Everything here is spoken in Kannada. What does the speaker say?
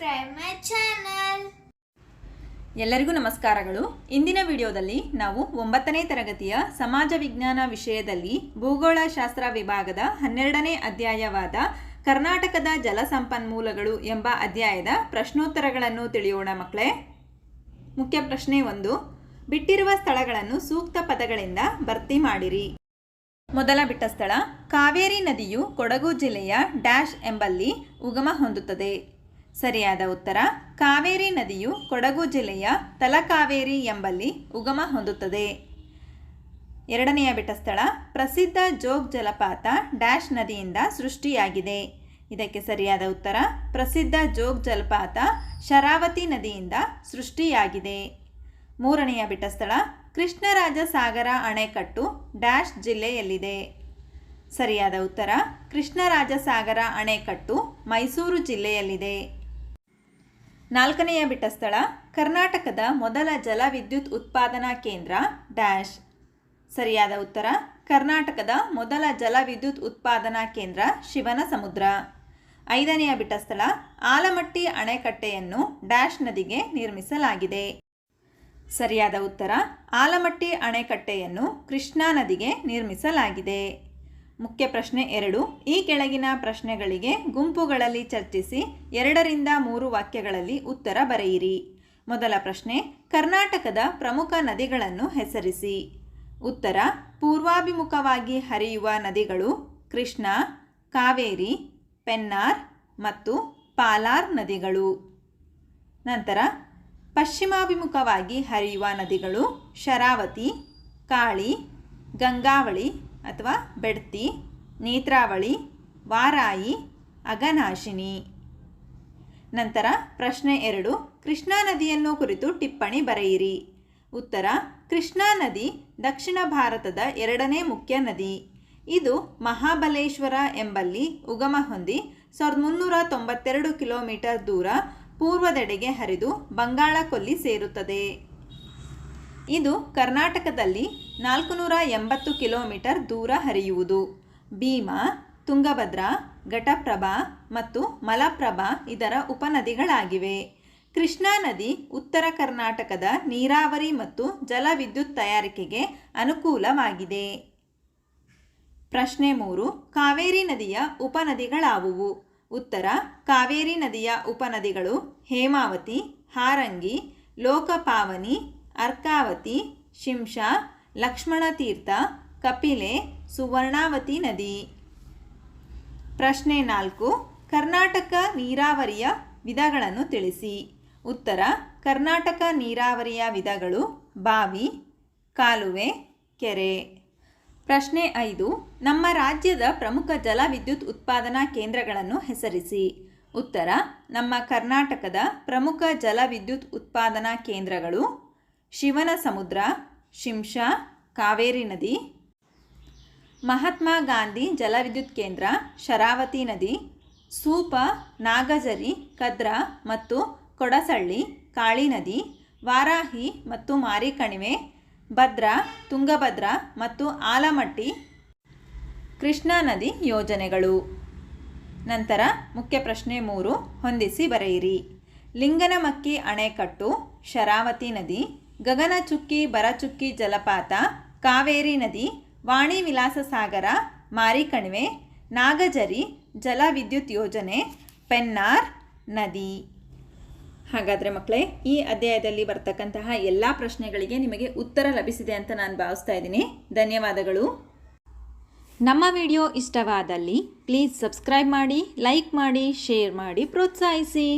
subscribe ಮೈ ಚಾನಲ್ ಎಲ್ಲರಿಗೂ ನಮಸ್ಕಾರಗಳು. ಇಂದಿನ ವಿಡಿಯೋದಲ್ಲಿ ನಾವು ಒಂಬತ್ತನೇ ತರಗತಿಯ ಸಮಾಜ ವಿಜ್ಞಾನ ವಿಷಯದಲ್ಲಿ ಭೂಗೋಳಶಾಸ್ತ್ರ ವಿಭಾಗದ ಹನ್ನೆರಡನೇ ಅಧ್ಯಾಯವಾದ ಕರ್ನಾಟಕದ ಜಲಸಂಪನ್ಮೂಲಗಳು ಎಂಬ ಅಧ್ಯಾಯದ ಪ್ರಶ್ನೋತ್ತರಗಳನ್ನು ತಿಳಿಯೋಣ ಮಕ್ಕಳೇ. ಮುಖ್ಯ ಪ್ರಶ್ನೆ ಒಂದು, ಬಿಟ್ಟಿರುವ ಸ್ಥಳಗಳನ್ನು ಸೂಕ್ತ ಪದಗಳಿಂದ ಭರ್ತಿ ಮಾಡಿರಿ. ಮೊದಲ ಬಿಟ್ಟ ಸ್ಥಳ, ಕಾವೇರಿ ನದಿಯು ಕೊಡಗು ಜಿಲ್ಲೆಯ ಡ್ಯಾಶ್ ಎಂಬಲ್ಲಿ ಉಗಮ ಹೊಂದುತ್ತದೆ. ಸರಿಯಾದ ಉತ್ತರ, ಕಾವೇರಿ ನದಿಯು ಕೊಡಗು ಜಿಲ್ಲೆಯ ತಲಕಾವೇರಿ ಎಂಬಲ್ಲಿ ಉಗಮ ಹೊಂದುತ್ತದೆ. ಎರಡನೆಯ ಬಿಟ್ಟ ಸ್ಥಳ, ಪ್ರಸಿದ್ಧ ಜೋಗ್ ಜಲಪಾತ ಡ್ಯಾಶ್ ನದಿಯಿಂದ ಸೃಷ್ಟಿಯಾಗಿದೆ. ಇದಕ್ಕೆ ಸರಿಯಾದ ಉತ್ತರ, ಪ್ರಸಿದ್ಧ ಜೋಗ್ ಜಲಪಾತ ಶರಾವತಿ ನದಿಯಿಂದ ಸೃಷ್ಟಿಯಾಗಿದೆ. ಮೂರನೆಯ ಬಿಟ್ಟ ಸ್ಥಳ ಕೃಷ್ಣರಾಜ ಸಾಗರ ಅಣೆಕಟ್ಟು ಡ್ಯಾಶ್ ಜಿಲ್ಲೆಯಲ್ಲಿದೆ. ಸರಿಯಾದ ಉತ್ತರ ಕೃಷ್ಣರಾಜ ಸಾಗರ ಅಣೆಕಟ್ಟು ಮೈಸೂರು ಜಿಲ್ಲೆಯಲ್ಲಿದೆ. ನಾಲ್ಕನೆಯ ಬಿಟ್ಟ ಸ್ಥಳ, ಕರ್ನಾಟಕದ ಮೊದಲ ಜಲವಿದ್ಯುತ್ ಉತ್ಪಾದನಾ ಕೇಂದ್ರ, ಡ್ಯಾಶ್. ಸರಿಯಾದ ಉತ್ತರ, ಕರ್ನಾಟಕದ ಮೊದಲ ಜಲವಿದ್ಯುತ್ ಉತ್ಪಾದನಾ ಕೇಂದ್ರ ಶಿವನ ಸಮುದ್ರ ಐದನೆಯ ಬಿಟ್ಟ ಸ್ಥಳ, ಆಲಮಟ್ಟಿ ಅಣೆಕಟ್ಟೆಯನ್ನು ಡ್ಯಾಶ್ ನದಿಗೆ ನಿರ್ಮಿಸಲಾಗಿದೆ. ಸರಿಯಾದ ಉತ್ತರ, ಆಲಮಟ್ಟಿ ಅಣೆಕಟ್ಟೆಯನ್ನು ಕೃಷ್ಣಾ ನದಿಗೆ ನಿರ್ಮಿಸಲಾಗಿದೆ. ಮುಖ್ಯ ಪ್ರಶ್ನೆ ಎರಡು. ಈ ಕೆಳಗಿನ ಪ್ರಶ್ನೆಗಳಿಗೆ ಗುಂಪುಗಳಲ್ಲಿ ಚರ್ಚಿಸಿ ಎರಡರಿಂದ ಮೂರು ವಾಕ್ಯಗಳಲ್ಲಿ ಉತ್ತರ ಬರೆಯಿರಿ. ಮೊದಲ ಪ್ರಶ್ನೆ, ಕರ್ನಾಟಕದ ಪ್ರಮುಖ ನದಿಗಳನ್ನು ಹೆಸರಿಸಿ. ಉತ್ತರ, ಪೂರ್ವಾಭಿಮುಖವಾಗಿ ಹರಿಯುವ ನದಿಗಳು ಕೃಷ್ಣ, ಕಾವೇರಿ, ಪೆನ್ನಾರ್ ಮತ್ತು ಪಾಲಾರ್ ನದಿಗಳು. ನಂತರ, ಪಶ್ಚಿಮಾಭಿಮುಖವಾಗಿ ಹರಿಯುವ ನದಿಗಳು ಶರಾವತಿ, ಕಾಳಿ, ಗಂಗಾವಳಿ ಅಥವಾ ಬೆಡ್ತಿ, ನೇತ್ರಾವಳಿ, ವಾರಾಯಿ ಅಗನಾಶಿನಿ ನಂತರ ಪ್ರಶ್ನೆ ಎರಡು, ಕೃಷ್ಣಾ ನದಿಯನ್ನು ಕುರಿತು ಟಿಪ್ಪಣಿ ಬರೆಯಿರಿ. ಉತ್ತರ, ಕೃಷ್ಣಾ ನದಿ ದಕ್ಷಿಣ ಭಾರತದ ಎರಡನೇ ಮುಖ್ಯ ನದಿ. ಇದು ಮಹಾಬಲೇಶ್ವರ ಎಂಬಲ್ಲಿ ಉಗಮ ಹೊಂದಿ ಸಾವಿರದ ಮುನ್ನೂರ ತೊಂಬತ್ತೆರಡು ಕಿಲೋಮೀಟರ್ ದೂರ ಪೂರ್ವದೆಡೆಗೆ ಹರಿದು ಬಂಗಾಳ ಕೊಲ್ಲಿ ಸೇರುತ್ತದೆ. ಇದು ಕರ್ನಾಟಕದಲ್ಲಿ ನಾಲ್ಕುನೂರ ಎಂಬತ್ತು ಕಿಲೋಮೀಟರ್ ದೂರ ಹರಿಯುವುದು. ಭೀಮಾ, ತುಂಗಭದ್ರಾ, ಘಟಪ್ರಭಾ ಮತ್ತು ಮಲಪ್ರಭಾ ಇದರ ಉಪನದಿಗಳಾಗಿವೆ. ಕೃಷ್ಣಾ ನದಿ ಉತ್ತರ ಕರ್ನಾಟಕದ ನೀರಾವರಿ ಮತ್ತು ಜಲವಿದ್ಯುತ್ ತಯಾರಿಕೆಗೆ ಅನುಕೂಲವಾಗಿದೆ. ಪ್ರಶ್ನೆ ಮೂರು, ಕಾವೇರಿ ನದಿಯ ಉಪನದಿಗಳಾವುವು? ಉತ್ತರ, ಕಾವೇರಿ ನದಿಯ ಉಪನದಿಗಳು ಹೇಮಾವತಿ, ಹಾರಂಗಿ, ಲೋಕಪಾವನಿ ಅರ್ಕಾವತಿ ಶಿಂಷಾ ಲಕ್ಷ್ಮಣತೀರ್ಥ, ಕಪಿಲೆ, ಸುವರ್ಣಾವತಿ ನದಿ. ಪ್ರಶ್ನೆ ನಾಲ್ಕು, ಕರ್ನಾಟಕ ನೀರಾವರಿಯ ವಿಧಗಳನ್ನು ತಿಳಿಸಿ. ಉತ್ತರ, ಕರ್ನಾಟಕ ನೀರಾವರಿಯ ವಿಧಗಳು ಬಾವಿ, ಕಾಲುವೆ, ಕೆರೆ. ಪ್ರಶ್ನೆ ಐದು, ನಮ್ಮ ರಾಜ್ಯದ ಪ್ರಮುಖ ಜಲವಿದ್ಯುತ್ ಉತ್ಪಾದನಾ ಕೇಂದ್ರಗಳನ್ನು ಹೆಸರಿಸಿ. ಉತ್ತರ, ನಮ್ಮ ಕರ್ನಾಟಕದ ಪ್ರಮುಖ ಜಲವಿದ್ಯುತ್ ಉತ್ಪಾದನಾ ಕೇಂದ್ರಗಳು ಶಿವನ ಸಮುದ್ರ ಶಿಂಷಾ ಕಾವೇರಿ ನದಿ, ಮಹಾತ್ಮ ಗಾಂಧಿ ಜಲವಿದ್ಯುತ್ ಕೇಂದ್ರ, ಶರಾವತಿ ನದಿ, ಸೂಪ, ನಾಗಜರಿ, ಕದ್ರಾ ಮತ್ತು ಕೊಡಸಳ್ಳಿ, ಕಾಳಿ ನದಿ, ವಾರಾಹಿ ಮತ್ತು ಮಾರಿಕಣಿವೆ, ಭದ್ರಾ, ತುಂಗಭದ್ರಾ ಮತ್ತು ಆಲಮಟ್ಟಿ, ಕೃಷ್ಣಾ ನದಿ ಯೋಜನೆಗಳು. ನಂತರ ಮುಖ್ಯ ಪ್ರಶ್ನೆ ಮೂರು, ಹೊಂದಿಸಿ ಬರೆಯಿರಿ. ಲಿಂಗನಮಕ್ಕಿ ಅಣೆಕಟ್ಟು, ಶರಾವತಿ ನದಿ ಗಗನಚುಕ್ಕಿ, ಬರಚುಕ್ಕಿ, ಜಲಪಾತ, ಕಾವೇರಿ ನದಿ ವಾಣಿ ವಿಲಾಸ ಸಾಗರ ಮಾರಿಕಣಿವೆ, ನಾಗಜರಿ, ಜಲವಿದ್ಯುತ್ ಯೋಜನೆ, ಪೆನ್ನಾರ್ ನದಿ. ಹಾಗಾದರೆ ಮಕ್ಕಳೇ ಈ ಅಧ್ಯಾಯದಲ್ಲಿ ಬರ್ತಕ್ಕಂತಹ ಎಲ್ಲ ಪ್ರಶ್ನೆಗಳಿಗೆ ನಿಮಗೆ ಉತ್ತರ ಲಭಿಸಿದೆ ಅಂತ ನಾನು ಭಾವಿಸ್ತಾ ಇದ್ದೀನಿ. ಧನ್ಯವಾದಗಳು. ನಮ್ಮ ವಿಡಿಯೋ ಇಷ್ಟವಾದಲ್ಲಿ ಪ್ಲೀಸ್ ಸಬ್ಸ್ಕ್ರೈಬ್ ಮಾಡಿ, ಲೈಕ್ ಮಾಡಿ, ಶೇರ್ ಮಾಡಿ, ಪ್ರೋತ್ಸಾಹಿಸಿ.